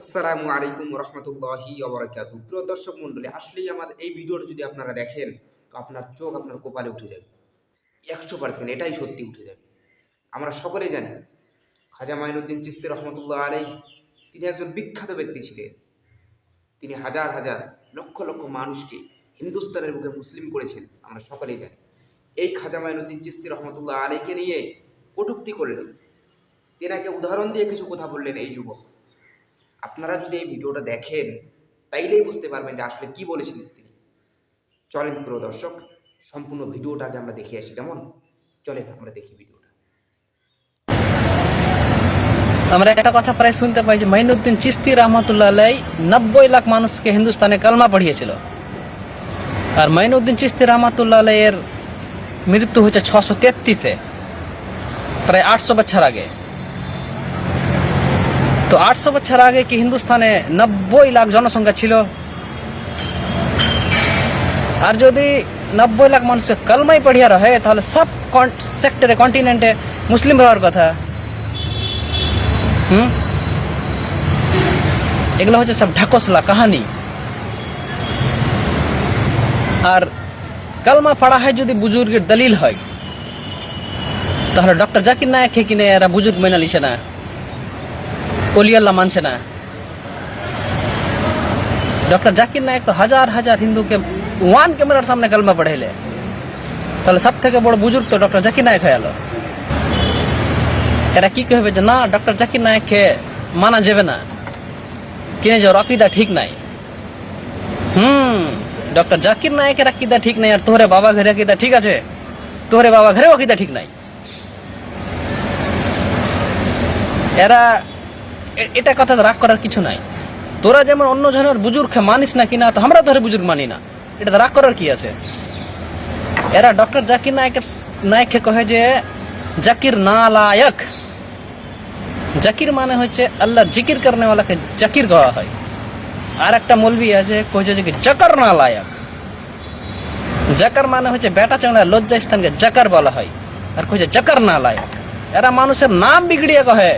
আসসালামু আলাইকুম রহমতুল্লাহি অবরাকাত প্রিয় দর্শক মণ্ডলী, আসলেই আমার এই ভিডিওটা যদি আপনারা দেখেন, তো আপনার চোখ আপনার কপালে উঠে যাবে। একশো পার্সেন্ট এটাই সত্যি উঠে যাবে। আমরা সকলে জানি, খাজা মাইনুদ্দিন চিস্তি রহমতুল্লাহ আলাই তিনি একজন বিখ্যাত ব্যক্তি ছিলেন। তিনি হাজার হাজার লক্ষ লক্ষ মানুষকে হিন্দুস্তানের বুকে মুসলিম করেছেন, আমরা সকলেই জানি। এই খাজা মাইনুদ্দিন চিস্তি রহমতুল্লাহ আলাইকে নিয়ে কটুক্তি করলেন। তেনাকে উদাহরণ দিয়ে কিছু কথা বললেন এই যুবক। আপনারা যদি এই ভিডিওটা দেখেন, তাইলেই বুঝতে পারবেন যে আসলে কি বলেছিলেন তিনি। চলেন প্রিয় দর্শক, সম্পূর্ণ ভিডিওটাকে আমরা দেখে আসি, কেমন? চলেন আমরা দেখি ভিডিওটা। আমরা একটা কথা প্রায় শুনতে পাই যে মাইনুদ্দিন চিস্তি রহমতুল্লাহ আলাই নব্বই লাখ মানুষকে হিন্দুস্তানে কালমা পড়িয়েছিল আর মাইনুদ্দিন চিস্তি রহমতুল্লাহ আলাই এর মৃত্যু হয়েছে ছশো তেত্রিশে, প্রায় আটশো বছর আগে। তো আটশো বছর আগে কি হিন্দুস্তানে নব্বই লাখ জনসংখ্যা ছিল? আর যদি নব্বই লাখ মানুষের কালমাই পড়িয়া রহে, তাহলে সব সেক্টরে কন্টিনেন্টে মুসলিম হওয়ার কথা। হুম? এগুলো হচ্ছে সব ঢাকসলা কাহানি। আর কালমা পড়া হয় যদি বুজুর্গের দলিল হয়, তাহলে ডক্টর জাকির নায়ক কিনে, এরা বুজুর্গ মেনে লিছে না। অলিয়াল্লাহ মানছে না। ডক্টর জাকির নায়ক তো হাজার হাজার হিন্দুকে ওয়ান ক্যামেরার সামনে কালমা পড়াইলে তাহলে সব থেকে বড় বুজুর্গ তো ডক্টর জাকির নায়ক হয়ে গেল। এরা কি কহবে যে, না, ডক্টর জাকির নায়ককে মানা যাবে না। কিনে যে ওর আকিদা ঠিক নাই। হুম, ডক্টর জাকির নায়কের আকিদা ঠিক নাই আর তোহরে বাবা ঘরে আকিদা ঠিক আছে। তোহরে বাবা ঘরে আকিদা ঠিক নাই। এরা এটা কথা রাগ করার কিছু নাই। তোরা যেমন অন্য জনের বুজুর্গকে মানিস না কিনা, তো আমরা তোরে বুজুর্গ মানি না। এটা রাগ করার কি আছে? এরা ডক্টর জাকির নায়কের নায়ককে কহে যে, জাকির নালায়ক জাকির মানে হচ্ছে আল্লাহ জিকির করনে ওয়ালাকে জাকির কওয়া হয়। আর একটা মলবি আছে, কইছে যে জাকার নালায়ক জাকার মানে হচ্ছে বেটা চাংড়া লজ্জা স্থানকে জাকার বলা হয়। আর কইছে, জাকার নালায়ক এরা মানুষের নাম বিগড়িয়ে কহে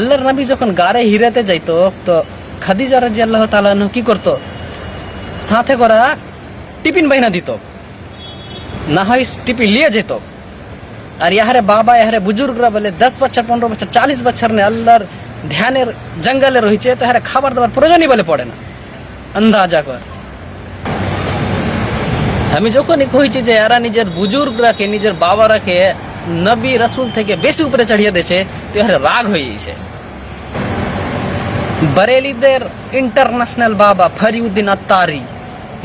আল্লাহর নবী যখন গারে হিরাতে যাইতো, তো খাদিজা রাজি আল্লাহ তাআলা কি করতো? সাথে করা টিফিন বাইনা দিত। না হয় টিফিন লিয়ে যেত। আর ইয়াহারে বাবা ইয়াহারে বুজুর্গরা বলে, দশ বছর, পনেরো বছর, চালিশ বছর নে আল্লাহর ধ্যানের জঙ্গলে রয়েছে, তো হারে খাবার দাবার প্রয়োজনই বলে পড়ে না। আন্দাজা কর। আমি যখনই কইছি যে, এরা নিজের বুজুর্গরাকে, নিজের বাবারাকে নবী রসুল থেকে বেশি উপরে চাড়িয়ে দিয়েছে এর রাগ হয়ে গেছে বরেলিদের ইন্টারন্যাশনাল বাবা ফরিউদ্দিন আত্তারি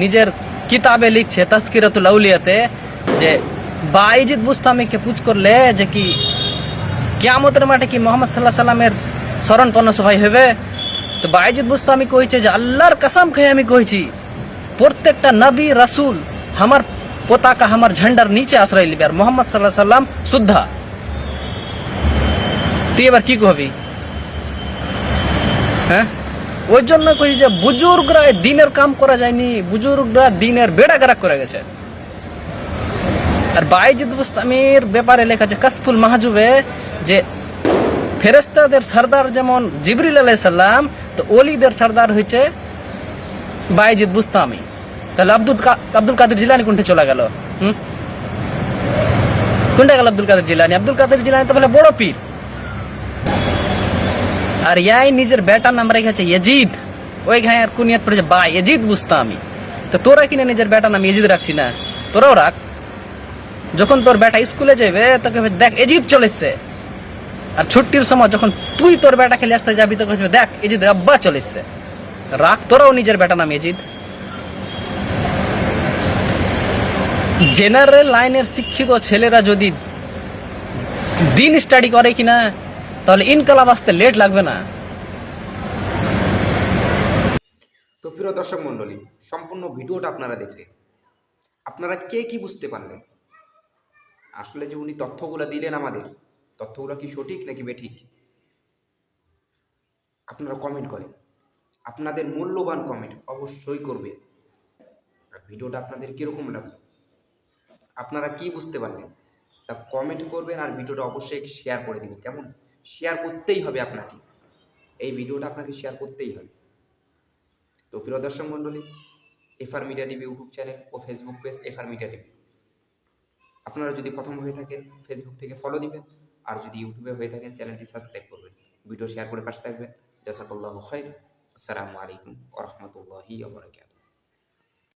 নিজের কিতাবে লিখছে তস্কিরাতুল আউলিয়াতে, যে বাইজিদ বুস্তামিকে পুজ করলে যে কি কিয়ামতের মাঠে কি মোহাম্মদ সাল্লাহ সাল্লামের স্মরণ পণ্য সবাই হবে? তো বাইজিদ বুস্তামি কইছে যে, আল্লাহর কসম খেয়ে আমি কইছি, প্রত্যেকটা নবী রাসূল আমার পতাকা আমার ঝান্ডার নিচে আশ্রয় লিবে আর মোহাম্মদ সাল্লাহ সাল্লাম শুদ্ধা তুই এবার কি কহবি হ্যাঁ ওই জন্য কই যে বুজুর্গরা দিনের কাম করা যায়নি বুজুর্গরা দিনের বেড়া গেরাক করে গেছে আর বাইজিদ বুস্তামির ব্যাপারে লেখা আছে কাসফুল মাহজুবে যে ফেরেস্তাদের সর্দার যেমন জিবরিল আলাই সাল্লাম তো ওলিদের সর্দার হয়েছে বাইজিদ বুস্তামি তাহলে আব্দুল আব্দুল কাদের জিলানি কোনটা চলে গেল? হুম? কোনটা গেল আব্দুল কাদের জিলানি? আব্দুল কাদের জিলানি তো বলে বড় পীর। আর ইয়াই নিজের বেটার নাম রেখেছে ইয়েজিদ। ওই ঘায় আর কুনিয়াত পড়েছে বা ইয়েজিদ বুস্তামি। তো তোরা কিনে নিজের বেটার নাম ইয়েজিদ রাখছি না? তোরাও রাখ। যখন তোর বেটা স্কুলে যাবে তোকে দেখ এজিদ চলেছে। আর ছুটির সময় যখন তুই তোর বেটা খেলে আসতে যাবি বলবে, দেখ এজিদ আব্বা চলেছে। রাখ তোরাও নিজের বেটা নাম এজিদ জেনারেল লাইনের শিক্ষিত ছেলেরা যদি দিন স্টাডি করে কিনা, তাহলে ইনকালাব আসতে লেট লাগবে না। তো প্রিয় দর্শক মণ্ডলী, সম্পূর্ণ ভিডিওটা আপনারা দেখলেন। আপনারা কে কি বুঝতে পারলেন? আসলে যে উনি তথ্যগুলো দিলেন আমাদের, তথ্যগুলো কি সঠিক নাকি বেঠিক? আপনারা কমেন্ট করেন। আপনাদের মূল্যবান কমেন্ট অবশ্যই করবেন। আর ভিডিওটা আপনাদের কীরকম লাগল? আপনারা কি বুঝতে পারলেন? তা কমেন্ট করবেন আর ভিডিওটা অবশ্যই শেয়ার করে দিবেন, কেমন? শেয়ার করতেই হবে আপনাকে। এই ভিডিওটা আপনাকে শেয়ার করতেই হবে। তো প্রিয় দর্শক মণ্ডলী FR media TV YouTube channel ও Facebook page FR media TV আপনারা যদি প্রথম হয়ে থাকেন ফেসবুক থেকে ফলো দিবেন। আর যদি ইউটিউবে হয়ে থাকেন চ্যানেলটি সাবস্ক্রাইব করবেন। ভিডিও শেয়ার করে পাশে থাকবেন। জাসাকাল্লাহ খাইর। আসসালামু আলাইকুম ওরহমতুল্লাহি ওবরাকাতুহু